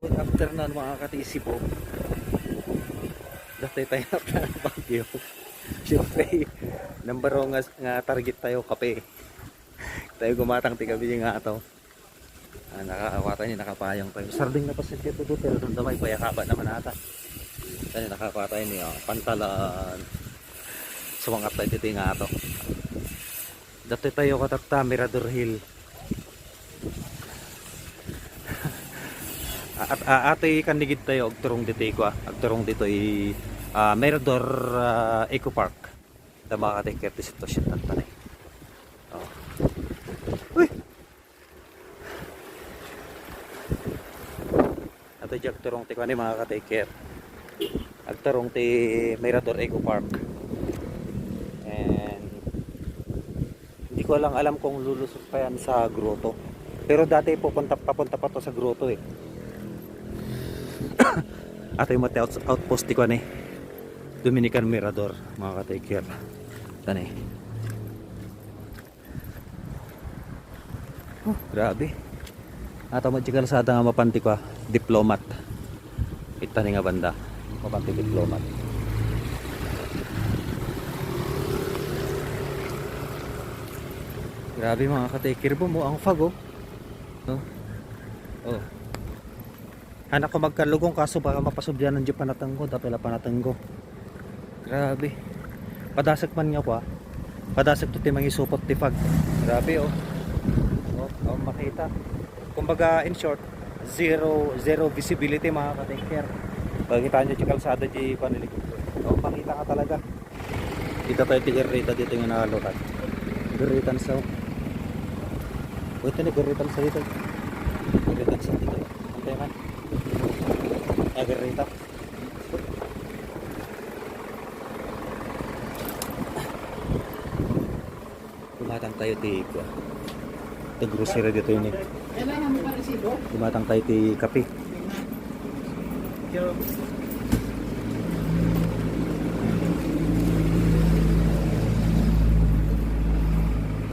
Good afternoon mga katisi po. Dati tayo na ng Baguio. Siyempre, number one nga, nga target tayo, kape. tayo gumatang tigabi nga ito. Ah, nakakawata niya, nakapayang tayo. Sarding na pa sa doon, pero doon damay, payakaba naman ata. Kaya nakakawata niya, pantalan. Sumangat tayo dito nga ito. Dati tayo katata, Mirador Hill. At uh, ate kanigid tayo og turong dito ko ah. Ag turong dito i uh, ah, Eco Park. Tama ka take care sa sitwasyon tan tanay. Oh. Uy. Ato jag turong ti ko ni mga ka take care. Ag turong ti Mirador Eco Park. And hindi ko lang alam kung lulusot pa yan sa grotto. Pero dati pupunta papunta pa to sa grotto eh. Ato yung mati out, outpost ko ni Dominican Mirador mga ka-take care. Tani. Oh, grabe. Ato mo di kalsada nga mapanti ko ah. Diplomat. Ita ni nga banda. Mapanti diplomat. Grabe mga ka-take care mo ang fog oh. Oh. Oh. Anak ko magkalugong kaso baka mapasubyan ng jeep panatanggo dapila panatanggo. Grabe. Padasag man nga pa. Padasag to ti mangi supot ti fag. Grabe oh. Oh, oh makita. Kumbaga in short, zero zero visibility mga ka-take care. Pagkita nyo di kalsada di panilig. Oh, makita ka talaga. Dito tayo ti Garrita dito yung nakalutan. Garritan sa Wait na Garritan sa dito. Garritan sa dito. Antay man. Agarita. Gumatang tayo ti kwa. Ito grocery dito yun eh. Gumatang tayo ti kape.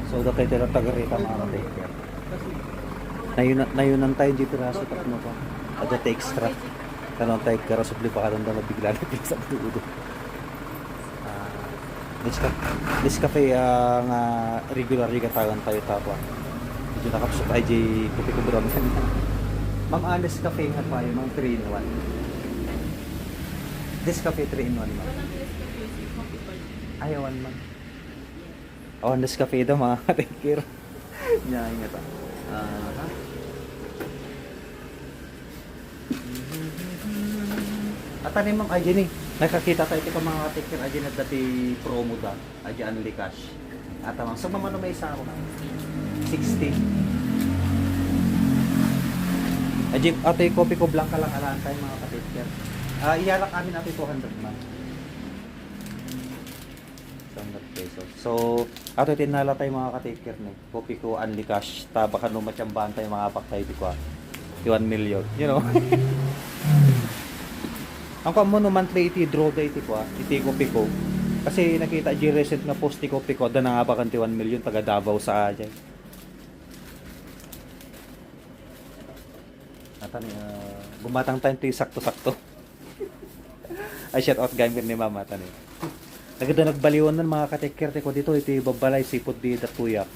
So da tayo tira tagarita mga kapatid. Nayunan, tayo dito raso takno pa. Ada tayo extra. Kanon tayo karasubli pa karon na bigla na sa tudo. Ah, Nescafe, Nescafe ah, nga regular yung katawan tayo tapwa. Medyo nakapsok ay di kopi ko bro Ma'am ah, Nescafe nga pa yung mga 3 in 1. Nescafe 3 in 1 ma'am. Ayawan ma'am. Oh, Nescafe daw mga take care. Nya nga ta. Ah. At ano ma'am, ay Jenny, nakakita tayo ito mga katikir, ay Jenny, dati promo da, ay only cash. At ma'am, sa mamano may isa ako na, 60. Ay ate, kopi ko blanca lang alaan tayo mga katikir. Ah, iyalak amin ate 200 ma'am. 200 pesos. So, ato tinala tayo mga katikir ni. Kopi ko only cash. Ta baka no matsambahan tayo mga paktay di ko. ah. 1 million, you know. Ang kamo no monthly iti draw day iti ko ah, iti ko piko. Kasi nakita di recent nga post ti ko piko da nga ba kanti 1 million taga Davao sa ajay. Ata ni ah, gumatang time ti sakto-sakto. Ay shout out gamit ni mama tani. Nagada nagbaliwan ng mga katekerte ko dito iti babalay sipod di datuyak.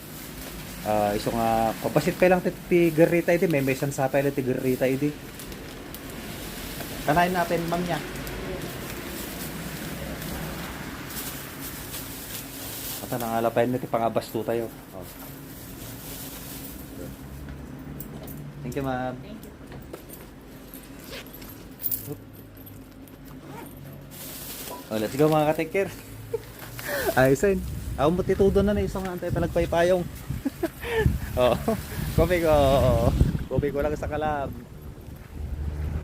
Ah, iso nga pabasit pa lang ti, garita iti may mesan sa pa ti garita iti. Kanain natin, ma'am niya. At nang alapain nito pangabasto tayo. Oh. Thank you, ma'am. Thank you. Oh, let's go mga ka-take care. Ayusin. Ako mo titudo na na isang antay talagpay payong. oh, kopi ko. Kopi ko lang sa kalab.